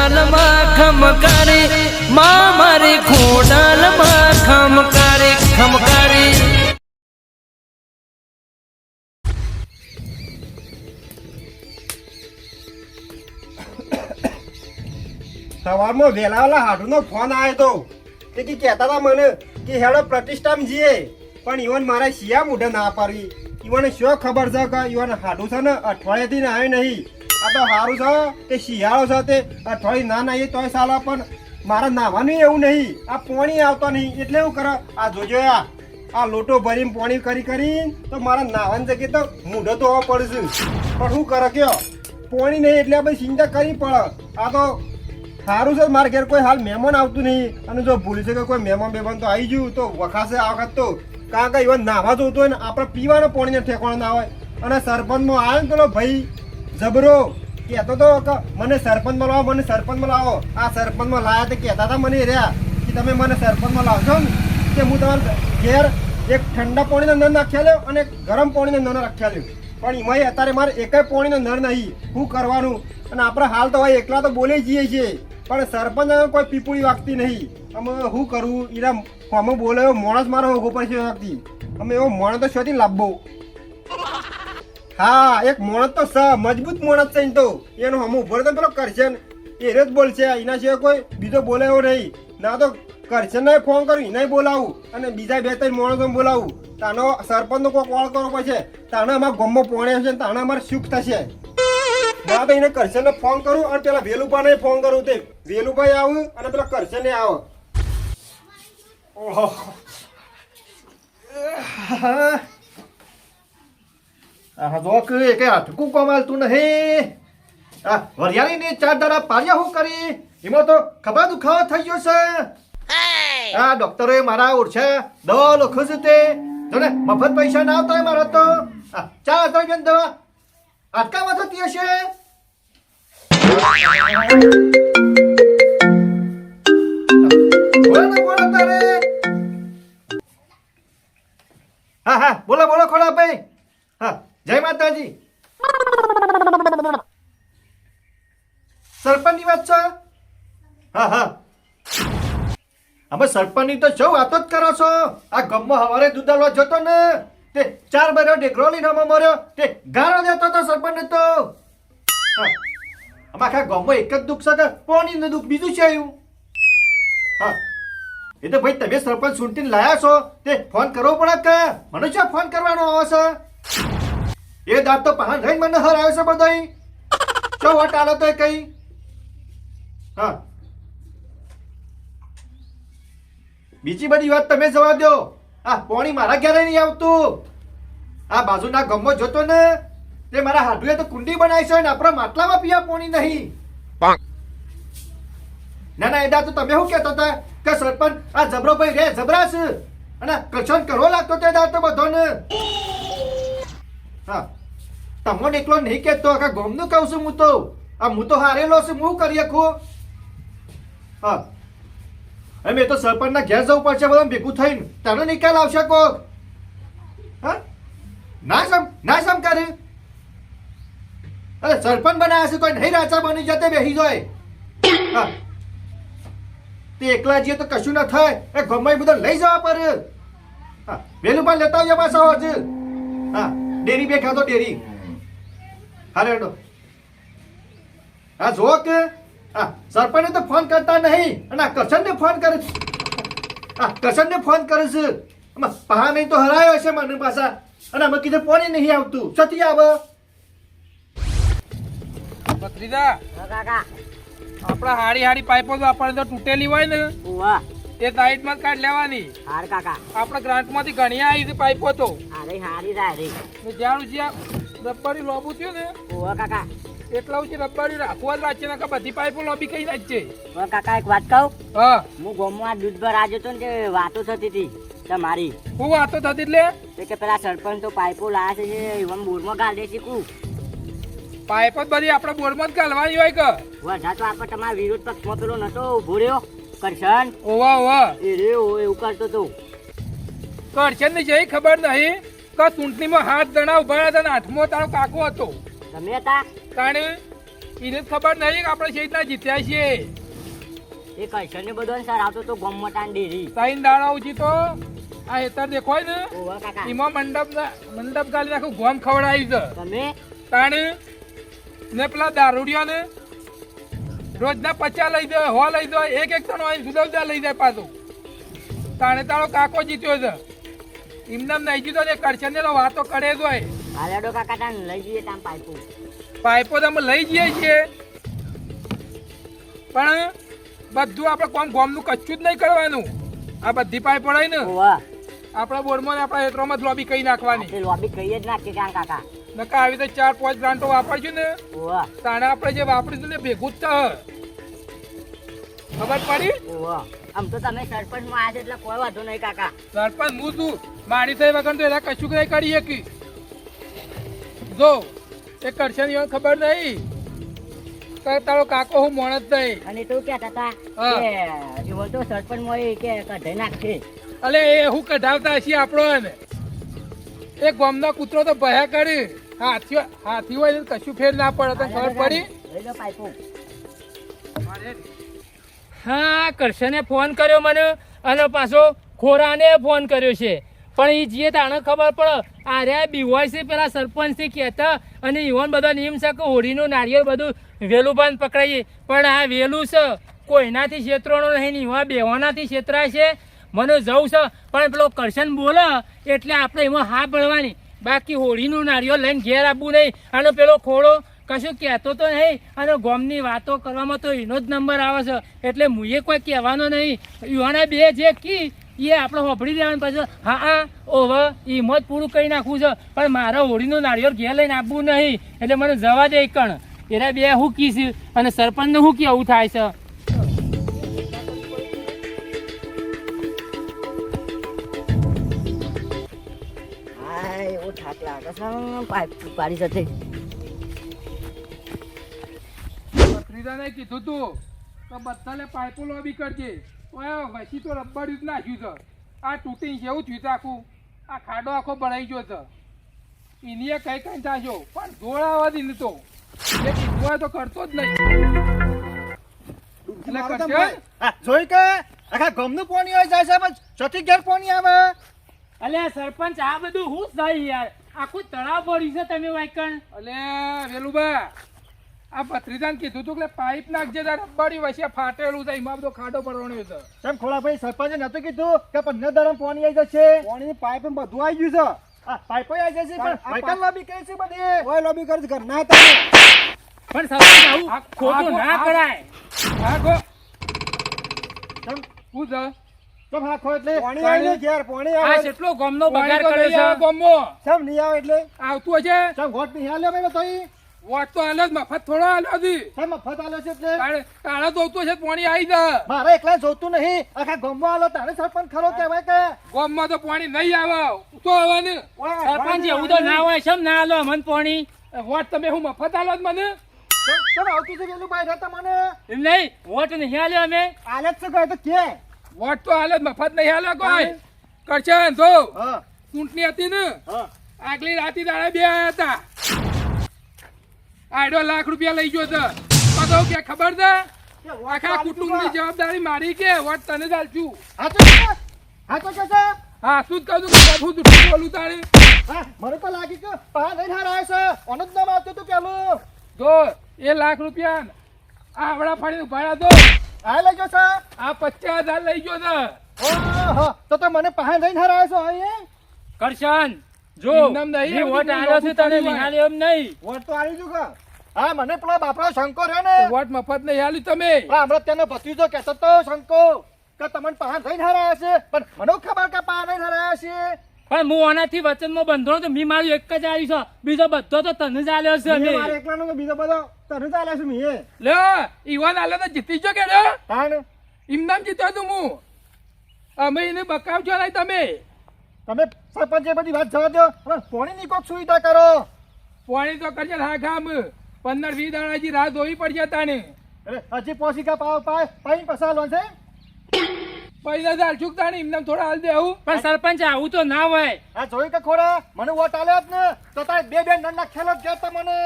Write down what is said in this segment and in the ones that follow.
ખોડાલમાં ખમકારી માં મારી ખોડાલમાં ખમકારી ખમકારી સવારમાં વહેલા વાલા હાડુનો ફોન આવ્યો તો. તે કે કહેતા હતા મને કે હેડો પ્રતિષ્ઠામાં જઈએ. પણ ઈવન મારા શિયા મોઢે ના પાડવી ઈવન શું ખબર છે કે ઈવન હાડુ છે ને અઠવાડિયાથી આવે નહીં. આ તો સારું છે તે શિયાળો છે તે. થોડી ના નાહીએ તોય સાલા, પણ મારા નાવાનું એવું નહીં. આ પોણી આવતો નહીં. એટલે એવું કરે, આ જોજો આ. આ લોટો ભરીને પોણી કરી કરી તો મારા નાવાની જગ્યાએ તો મૂઢો તો હોવા પડશે. પણ શું કરે કયો, પોણી નહીં એટલે આપણે ચિંતા કરવી પડે. આ તો સારું છે, મારા ઘેર કોઈ હાલ મહેમાન આવતું નહીં. અને જો ભૂલી છે કોઈ મહેમાન બેમાન તો આવી ગયું, તો વખાશે આ વખત તો. કારણ કે એવા નાવા જોતું હોય ને, આપણે પીવાનો પાણીને ઠેકાણો ના હોય. અને સરપંચમાં આવે ને પેલો ભાઈ જબરો. કહેતો તો કે મને સરપંચમાં લાવો મને સરપંચમાં લાવો આ સરપંચમાં લાયા તો કહેતા હતા મને રહ્યા કે તમે મને સરપંચમાં લાવશો ને. કે હું તમારે ઘેર એક ઠંડા પાણીનો નળ નાખ્યા લ્યો અને ગરમ પાણીનો નળ રાખ્યા લ્યો. પણ એમાંય અત્યારે મારે એકય પાણીનો નળ નહીં. શું કરવાનું? અને આપણે હાલ તો હવે એકલા તો બોલી જઈએ છીએ. પણ સરપંચ કોઈ પીપુળી વાગતી નહીં. અમે શું કરવું એના અમે બોલાયો, માણસ મારો ઊભો પડશે વાગતી અમે એવો માણસ તો શોધી લાવવો. હા, એક માણસ તો સ, મજબૂત માણસ છે તો. એનો હમ ઊભો તો પેલો કરશે એ જ બોલશે એના સિવાય કોઈ બીજો બોલે એવો નહીં. ના તો કરશે ને ફોન કરું એને બોલાવું. અને બીજા બે ત્રણ મોણસો બોલાવું. તાનો સરપંચનો કોઈ કોલ કરવો પડશે. તાણે અમારા ગમો પોણે હશે ને અમારે સુખ થશે. ના તો એને કરશે ને ફોન કરું અને પેલા વેલુભાને ફોન કરું તે. વેલુભાઈ આવું અને પેલા કરશે ને આવો. ઓહો. જો કે અટકું કમાલતું નહીં. આ વરિયાળીની ચાર દાડા પાડ્યા હું કરી. એમાં તો ખભા દુખાવો થઈ ગયો છે. આ ડોક્ટરે મારા ઓળશે દવા લખો છે તે જોને મફત પૈસા ના આવતા મારા તો. ચાર હજાર બેન દવા. અટકામાં થતી હશે. હા હા બોલો બોલો ખોડા ભાઈ. હા. જય માતાજી. સરપંચની વાત છે, હા? હા અમે સરપંચની તો શું વાતો જ કરો છો. આ ગમમાં હવારે દુધાલવા જતો ને, તે ચાર બર્યો ડેગરો લઈને અમે મર્યો, તે ગાળો જતો તો સરપંચ તો. હા. આખા ગામમાં એક જ દુઃખ છે કે પાણીનું દુઃખ? બીજું છે એવું? હા. એ તો ભાઈ તમે સરપંચ સુનટીને લાયા છો, તે ફોન કરવો પડે કે? મને શું ફોન કરવાનો આવે છે? એ દાંત તો પહાણ રહીને મને હરાવે છે બધાય. ચો વટ આલો તો કઈ? હા. બીજી બધી વાત તમે જવા દો આ પોણી મારા ઘરે નહીં આવતું. આ બાજુના ગમો જોતો ને તે મારા હાડુએ તો કુંડી બનાવી છે ને આપણા માટલામાં પીયા પોણી નહીં. ના ના એદા તો તમે શું કહેતો હતા? કે સરપંચ આ જબરો ભાઈ રે જબરાશ. અને કચન કરવો લાગતો તે દાર તો બધો ને હા. તમને એકલો નહીં કહેતો આખા ગોમનું કહું છું હું તો. આ હું તો હારેલો છું, હું કરી શકું? હા. એ તો સરપંચના ઘેર જવું પડશે બધા ભેગું થઈને. તને નિકાલ આવશે કોક? હા? ના સમ ના સમ કરે? અરે સરપંચ બનાવ્યા છે, કોઈ નહીં રાજા બની જતે બેસી જાય. હા. તે એકલા જઈએ તો કશું ના થાય. એ ગમે બધા લઈ જવા પડે. હા. વેલું પણ લેતા આવજો પાછા હોજ હા. ડેરી બે ખાતો ડેરી. હા રેડો હા જો કે હા સરપંચને તો ફોન કરતા નહીં અને આ કરશનને ફોન કરે છે. હા કરશનને ફોન કરે છે. આમાં પહા નહીં તો હરાયો હશે મને પાછા. અને અમે કીધું પોણી નહીં આવતું. છતી આવે. ભત્રીજા કાકા. આપણા હારી હારી પાઇપો તો આપણને તો તૂટેલી હોય ને. ઉવા. એ સાઈડમાં જ કાઢ લેવાની. હાર કાકા. આપણા ગ્રાન્ટમાંથી ઘણી આવી હતી પાઇપો તો અરે હારી જાય રે ને જ્યાં જ્યાં રબ્બારી લોબું થયું ને ઉવા કાકા. એટલા સુધી રબ્બારી રાખવા જ રાખશે નકર બધી પાઇપો લોબી કઈ નાખશે ઉવા કાકા એક વાત કહું? હા. હું ગોમમાં દૂધ ભર આજે તો ને વાતો થતી હતી તમારી. હું વાતો થતી એટલે? કે પેલા સરપંચ તો પાઇપો લાયા છે એવમ બોરમાં ગાળ છે કુ. પાઇપો બધી આપણે બોરમાં જ ગાળવાની હોય કે. વધા તો આપણે તમારા વિરોધ પક્ષમાં પેલો નતો ઊભો રહ્યો. કરશન ઓવા ઓવા એ રે ઓ એવું કરતો તો. કરશન ને જઈ ખબર નહીં કે ચૂંટણીમાં હાથ દણા ઊભા હતા ને આઠમો તારો કાકો હતો. તમે હતા? કારણ એને ખબર નહીં કે આપણે શેરીના જીત્યા છીએ. એ કરશન ને બધો સર આવતો તો ગમટાન ડેરી. તઈન દાણા ઉજી તો આ હેતર દેખોય ને ઓવા કાકા. મંડપ મંડપ ગાલી નાખું ગોમ ખવડાવી છે. તમે? તાણ ને પેલા દારૂડિયા ને રોજના પચાસ લઈ જાય હો લઈ જાય એક એક તણો અહીં જુદા લઈ જાય પાછું. તાણે તારો કાકો જીત્યો છે. એમને નહીં જીતો ને કરશે ને તો વાતો કરે જ હોય. હાલેડો કાકા તાન લઈ જઈએ તાન પાઇપો. પાઇપો તો અમે લઈ જઈએ છીએ. પણ બધું આપણે કોમ ગોમનું કચ્છું જ નહીં કરવાનું. આ બધી પાઇપ પડાય ને. આપણા બોર્ડમાં આપણા હેતરોમાં જ લોબી કહી નાખવાની. તે લોબી કહીએ જ નાખીએ કાકા. નકા આવી રીતે ચાર પાંચ બ્રાન્ડો વાપરશું ને તાણે આપણે જે વાપરીશું ને ભેગું જ થશે. ખબર પડી? આમ તો તમે સરપંચમાં માં આજે એટલે કોઈ વાંધો નહીં કાકા. સરપંચ હું છું. મારી થઈ વગર તો એના કશું કઈ કરી શકી જો એ કરશે ની ખબર નહીં. તારો કાકો હું મોણસ નહીં. અને તું કહેતા હતા કે તો સરપંચ એ કે કઢાઈ નાખશે. અલે એ હું કઢાવતા છીએ આપણો એને એ ગોમનો કૂતરો તો ભયા કરી. હાથી હાથી હોય કશું ફેર ના પડે તો ખબર પડી? પાઇપો. હા, કરશને ફોન કર્યો મને અને પાછો ખોરાને ફોન કર્યો છે. પણ એ જે તાણે ખબર પડે આર્યા બીવાય છે પેલા સરપંચથી કહેતા અને ઈવન બધા નિયમ છે કે હોળીનું નારિયેળ બધું વેલું બંધ પકડાઈએ. પણ આ વેલું છે, કોઈનાથી ક્ષેત્રોનો નહીં, ને એવા બેવાનાથી ક્ષેત્રાય છે. મને જવું છે, પણ પેલો કરશન બોલે, એટલે આપણે એમાં હા ભળવાની બાકી હોળીનું નારિયેળ લઈને ઘેર આપવું નહીં. અને પેલો ખોડો કશું કહેતો તો નહીં, અને ગોમની વાતો કરવામાં તો એનો જ નંબર આવે છે. એટલે મુએ કોઈ કહેવાનો નહીં. યુવાના બે જે કી, એ આપણે હોભળી દેવાનું પછી. હા હા ઓવે એમ જ પૂરું કરી નાખવું છે. પણ મારા હોળીનું નાળિયેર ઘેર લઈને આપવું નહીં. એટલે મને જવા દે કણ એના બે હું કીશ અને સરપંચને શું કેવું થાય છે? પાડી જશે ભત્રીજાને કીધું તું. તો બધાને પાઇપો લોબી કરજે. ઓય વસી તો રબ્બડ જ નાખ્યું છે. આ તૂટી જેવું થયું આખું. આ ખાડો આખો ભરાઈ ગયો છે. એની કઈ કઈ થાશો પણ જોડાવા દીધું તો. એ કીધું હોય તો કરતો જ નહીં. જોઈ કે આખા ગમનું પાણી હોય જાય છે પણ ચોથી ઘેર પાણી આવે. અલે સરપંચ આ બધું હું થાય યાર. આખું તળાવ ભર્યું છે તમે વાયકણ અલે વેલુબા આ ભત્રીજાને કીધું તું કે પાઇપ નાખજે તાર રબ્બાડી વચ્ચે ફાટેલું છે એમાં બધો ખાડો પડવાનો છે કેમ ખોલા ભાઈ સરપંચે નતું કીધું કે પંદર દરમ પાણી આવી જશે? પાણીની પાઇપ બધું આવી ગયું છે. પાઇપો આવી જશે પણ આ લોબી કહે છે બધી. ઓય લોબી કરે છે ઘરના તમે પણ સરપંચ આવું ખોટું ના કરાય. હા ગો હું જ તમ હાખો એટલે? પાણી આવી ઘેર પાણી આ આવે કેટલો ગમનો બગાડ તો આવે છે. ગામમાં. સમ નહીં આવે એટલે? આવતું હશે? કેમ વોટ નહીં હાલ્યો ભાઈ તોય? વોટ તો હાલે જ મફત થોડો હાલ્યો હતી કેમ મફત આલે છે એટલે? તારે જોતું છે પાણી આવી જા. મારે એકલા જોતું નહીં. આખા ગામમાં આલો તારે સરપંચ ખરો કહેવાય કે? ગામમાં તો પાણી નહીં આવે. તો આવવાનું. સરપંચ પાણી એવું તો ના હોય છે ના આલો મન પાણી? વોટ તમે હું મફત હાલો જ મને? આવતું છે પેલું બાય રહેતા મને? નહીં વોટ નહીં આલ્યો અમે. આલે જ છે કહે તો કે. વોટ તો આલે મફત નહીં હાલે કોઈ. કરશે જો. હા. ચૂંટણી હતી ને. હા. આગલી રાતે દાડા બે આવ્યા હતા. આડો લાખ રૂપિયા લઈ ગયો છે. તો કે ખબર છે? આખા તો કુટુંબની જવાબદારી મારી કે વોટ તને જ આલશું હા તો હા તો કે છે. હા શું કહું છું બધું જૂઠું બોલું તારે? હા મને તો લાગી કે પા નહીં હારાય છે. ઓન જ નામ આવતું પેલું. જો એ લાખ રૂપિયા આ આવડા ફાડી ઊભા દો. આ લઈ ગયો છે. આ પચાસ હજાર લઈ ગયો છે. ઓહો તો તો મને પા નહીં હારાય છે અહીં. કરશન. જો નહીં, વોટ આલ્યો છે તને. નિહાળ્યો એમ નહીં. વોટ તો આલી ગયું કે હા મને પેલો બાપરો શંકો રહ્યો ને. વોટ મફત નહીં આલ્યું તમે. હમણાં તેનો ભત્રીજો કહેતો તો શંકો કે તમને પાન થઈને હરાયા છે. પણ મને ખબર કે પાન નહીં હરાયા છે? પણ હું આનાથી વચનમાં બંધો તો મી મારું એક જ આવ્યું છે. બીજો બધો તો તને જ આલ્યો છે મે અમે મારે એકલાનો તો બીજો બધો તને જ આલે છે મીએ લે ઈવાન આલે તો જીતી જો કે રે તાણ ઇમનામ જીત્યો તું હું. અમે એને બકાવજો નહીં તમે. તમે સરપંચે બધી વાત જવા દો હવે પોણીની કોક સુવિધા કરો. પોણી તો કરજે હા પંદર વીસ દાડાજી રાહ ધોવી પડશે તાને હજી પોસીકા પાવ પાય પાઈ પસાલો છે? પૈસા થોડા હાલ દે આવું. પણ સરપંચ આવું તો ના હોય. આ જોયું કે ખોડા મને વોટ આલ્યો જ ને. તો તારે બે બે નન્ના ખેલો જ ગયા તા મને.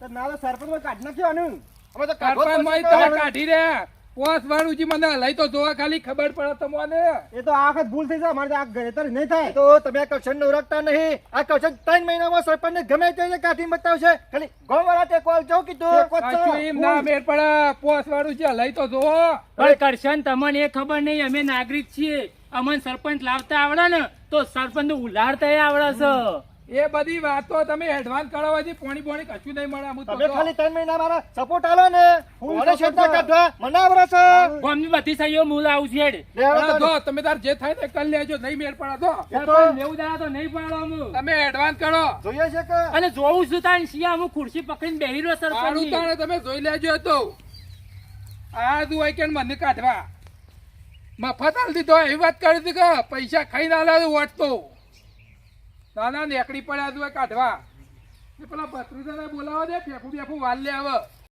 તો ના સરપંચ કાઢ નાખ્યો આનું. અમે તો. કાઢી રહ્યા. પોસ વાળુજી મને લઈ તો જોવા ખાલી ખબર પડે તમને. એ તો આ વખત ભૂલ થઈ જાય મારે તો આ ઘરેતર નહીં થાય. તો તમે આ કક્ષણ ને ઓળખતા નહીં. આ કક્ષણ ત્રણ મહિનામાં સરપંચને ગમે તે કાઢી બતાવશે. ખાલી આલજો કીધું. ટેકો જ એમ ના મેળ પડે. પોસ વાળું છે લઈ તો જોવો પણ કરશન તમને એ ખબર નહીં અમે નાગરિક છીએ. અમને સરપંચ લાવતા આવડે ને તો સરપંચ ઉલાડતા આવડે છે. એ બધી વાતો તમે એડવાન્સ કરાવવાથી પોણી પોણી કશું નહીં મળે અમુક તો તમે. ખાલી ત્રણ મહિના મારા સપોર્ટ આલો ને. હું મને છે. કાઢવા મને આવડે છે. ગોમની બધી સહીઓ મૂળ આવું છે હા. જો તમે તાર જે થાય તે કરી લેજો નહીં મેળ પડા તો તો નેવું દાડા તો નહીં પાડો હું તમે એડવાન્સ કરો. જોઈએ છે કે? અને જોઉં છું તાન શિયા હું ખુરશી પકડીને બેહી રહ્યો સારું સરપંચ તાણે તમે જોઈ લેજો તો. આ દુ હોય કે મને કાઢવા. મફત આલ દીધો એવી વાત કરી હતી કે પૈસા ખાઈ ના લે વટતો ના ના નેકડી પડ્યા તું કાઢવા. પેલા ભત્રીજાને બોલાવો દે ફેફું બેફું વાલ લે આવે